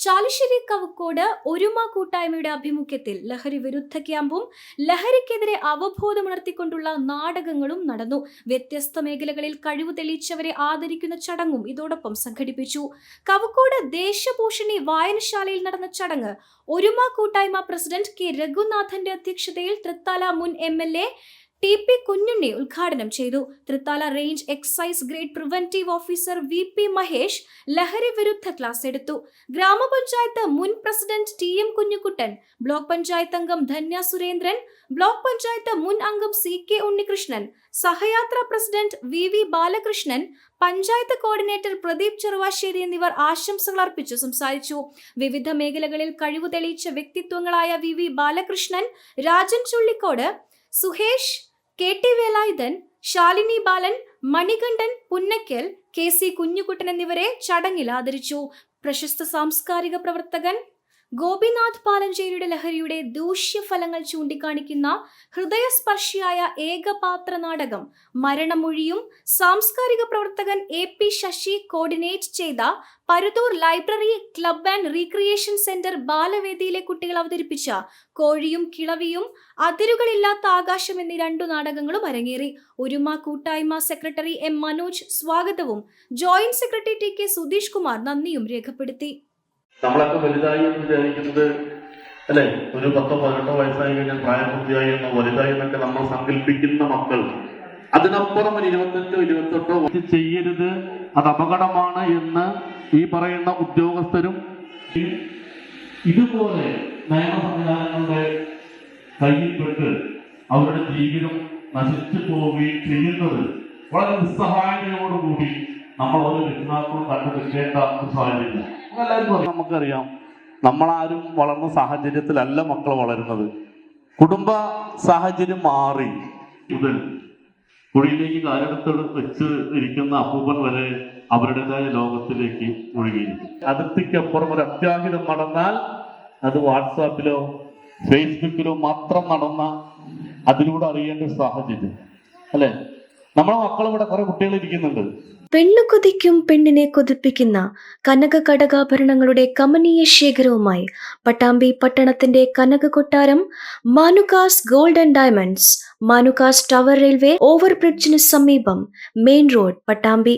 ചാലിശ്ശേരി കവക്കോട് ഒരുമ കൂട്ടായ്മയുടെ ആഭിമുഖ്യത്തിൽ ലഹരി വിരുദ്ധ ക്യാമ്പും ലഹരിക്കെതിരെ അവബോധമുണർത്തിക്കൊണ്ടുള്ള നാടകങ്ങളും നടന്നു. വ്യത്യസ്ത മേഖലകളിൽ കഴിവ് തെളിയിച്ചവരെ ആദരിക്കുന്ന ചടങ്ങും ഇതോടൊപ്പം സംഘടിപ്പിച്ചു. കവക്കോട് ദേശഭൂഷണി വായനശാലയിൽ നടന്ന ചടങ്ങ് ഒരുമ കൂട്ടായ്മ പ്രസിഡന്റ് കെ രഘുനാഥന്റെ അധ്യക്ഷതയിൽ തൃത്താല മുൻ M L A T P Kunjunni ഉദ്ഘാടനം ചെയ്തു. Thrithala range excise grade preventive officer V P Mahesh ലഹരി വിരുദ്ധ ക്ലാസ് എടുത്തു. ഗ്രാമപഞ്ചായത്ത് മുൻ president T M Kunjukuttan block panchayat അംഗം ധന്യ സുരേന്ദ്രൻ ബ്ലോക്ക് പഞ്ചായത്ത് മുൻ അംഗം C K Unnikrishnan Sahayathra president V V Balakrishnan panchayat coordinator Pradeep Cheruvassery എന്നിവർ ആശംസകൾ അർപ്പിച്ചു സംസാരിച്ചു. വിവിധ മേഖലകളിൽ കഴിവ് തെളിയിച്ച വ്യക്തിത്വങ്ങളായ V V Balakrishnan Rajan Chullikode Suhesh K T Velayudhan Shalini Balan Manikandan Punnakkal K C Kunjukuttan എന്നിവരെ ചടങ്ങിൽ ആദരിച്ചു. പ്രശസ്ത സാംസ്കാരിക പ്രവർത്തകൻ ഗോപിനാഥ് പാലഞ്ചേരിയുടെ ലഹരിയുടെ ദൂഷ്യഫലങ്ങൾ ചൂണ്ടിക്കാണിക്കുന്ന ഹൃദയസ്പർശിയായ ഏകപാത്ര നാടകം മരണമൊഴിയും സാംസ്കാരിക പ്രവർത്തകൻ എ പി ശശി കോർഡിനേറ്റ് ചെയ്ത Paruthur library club and recreation centre ബാലവേദിയിലെ കുട്ടികൾ അവതരിപ്പിച്ച കോഴിയും കിളവിയും അതിരുകളില്ലാത്ത ആകാശം എന്നീ രണ്ടു നാടകങ്ങളും അരങ്ങേറി. ഒരുമ കൂട്ടായ്മ സെക്രട്ടറി എം മനോജ് സ്വാഗതവും joint secretary T K Sudheesh Kumar നന്ദിയും രേഖപ്പെടുത്തി. നമ്മളൊക്കെ വലുതായി എന്ന് വിചാരിക്കുന്നത് അല്ലെ? ഒരു പത്തോ പതിനെട്ടോ വയസ്സായി കഴിഞ്ഞാൽ പ്രായപൂർത്തിയായി എന്നോ വലുതായി എന്നൊക്കെ നമ്മൾ സങ്കല്പിക്കുന്ന മക്കൾ അതിനപ്പുറം ഒരു ഇരുപത്തഞ്ചോ ഇരുപത്തെട്ടോ ചെയ്യരുത് അത് അപകടമാണ് എന്ന് ഈ പറയുന്ന ഉദ്യോഗസ്ഥരും ഇതുപോലെ നിയമ സംവിധാനങ്ങളുടെ കയ്യിൽപ്പെട്ട് അവരുടെ ജീവിതം നശിച്ചു പോവുകയും ചെയ്യുന്നത് വളരെ നിസ്സഹായതയോടുകൂടി നമ്മൾ ഓരോ രക്ഷിതാക്കളും കണ്ടു ഒരു സാഹചര്യം എല്ലാവർക്കും. നമുക്കറിയാം നമ്മളാരും വളർന്ന സാഹചര്യത്തിലല്ല മക്കൾ വളരുന്നത്. കുടുംബ സാഹചര്യം മാറി. മുതൽ കുഴിയിലേക്ക് കാലെടുത്ത് വെച്ച് ഇരിക്കുന്ന അപ്പൂപ്പൻ വരെ അവരുടേതായ ലോകത്തിലേക്ക് ഒഴുകിയിരിക്കും അതിർത്തിക്കപ്പുറം ഒരു അത്യാഹിതം നടന്നാൽ അത് വാട്സാപ്പിലോ ഫേസ്ബുക്കിലോ മാത്രം നടന്ന അതിലൂടെ അറിയേണ്ട സാഹചര്യം. അല്ലെ? നമ്മളെ മക്കളും ഇവിടെ കുറെ കുട്ടികൾ ഇരിക്കുന്നുണ്ട്. പെണ്ണു കൊതിക്കും പെണ്ണിനെ കൊതിപ്പിക്കുന്ന കനക കടകാഭരണങ്ങളുടെ കമനീയ ശേഖരവുമായി പട്ടാമ്പി പട്ടണത്തിന്റെ കനക കൊട്ടാരം Manukas gold and diamonds Manukas tower railway ഓവർബ്രിഡ്ജിന് സമീപം മെയിൻ റോഡ് പട്ടാമ്പി